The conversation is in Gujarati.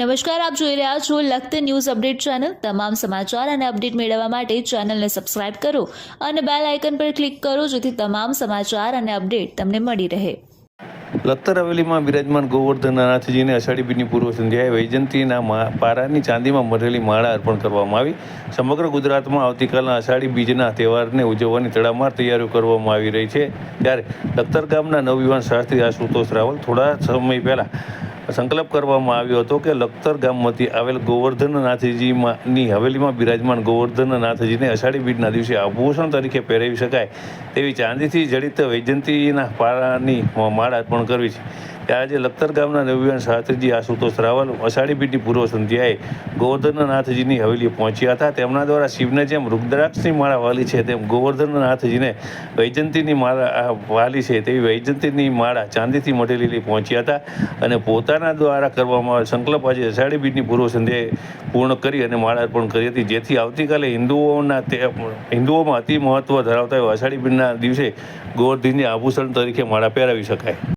નમસ્કાર, આપ જોઈ રહ્યા છો લખત ન્યૂઝ અપડેટ ચેનલ. તમામ સમાચાર અને અપડેટ મેળવવા માટે ચેનલને સબસ્ક્રાઇબ કરો અને બેલ આઇકન પર ક્લિક કરો જેથી તમામ સમાચાર અને અપડેટ તમને મળી રહે. લખતર હવેલીમાં બિરાજમાન ગોવર્ધનનાથજીને અષાઢી બીજની પૂર્વ સંધ્યાએ વૈજયંતીના પારાની ચાંદીમાં મળેલી માળા અર્પણ કરવામાં આવી. સમગ્ર ગુજરાતમાં આવતીકાલના અષાઢી બીજના તહેવારને ઉજવવાની તડામાર તૈયારીઓ કરવામાં આવી રહી છે. ત્યારે લખતર ગામના નવયુવાન શાસ્ત્રી આશુતોષ રાવલ થોડા સમય પહેલાં સંકલ્પ કરવામાં આવ્યો હતો કે લખતર ગામમાંથી આવેલ ગોવર્ધનનાથજીમાંની હવેલીમાં બિરાજમાન ગોવર્ધનનાથજીને અષાઢી બીજના દિવસે આભૂષણ તરીકે પહેરાવી શકાય તેવી ચાંદીથી જડિત વૈજયંતીના પારાની માળ અર્પણ કરવી છે. ત્યારે આજે લખતર ગામના રવિવાન શાસ્ત્રીજી આશુતોષ રાવલ અષાઢી બીજની પૂર્વ સંધ્યાએ ગોવર્ધનનાથજીની હવેલી પહોંચ્યા હતા. તેમના દ્વારા શિવને જેમ રુદ્રાક્ષની માળા વાલી છે, તેમ ગોવર્ધનનાથજીને વૈજયંતીની માળા વાલી છે તેવી વૈજયંતીની માળા ચાંદીથી મટેલી પહોંચ્યા હતા અને પોતાના દ્વારા કરવામાં આવે સંકલ્પ આજે અષાઢી બીજની પૂર્વ સંધ્યાએ પૂર્ણ કરી અને માળા અર્પણ કરી હતી. જેથી આવતીકાલે હિન્દુઓના તે હિન્દુઓમાં અતિ મહત્વ ધરાવતા એવા અષાઢી બીજના દિવસે ગોવર્ધનને આભૂષણ તરીકે માળા પહેરાવી શકાય.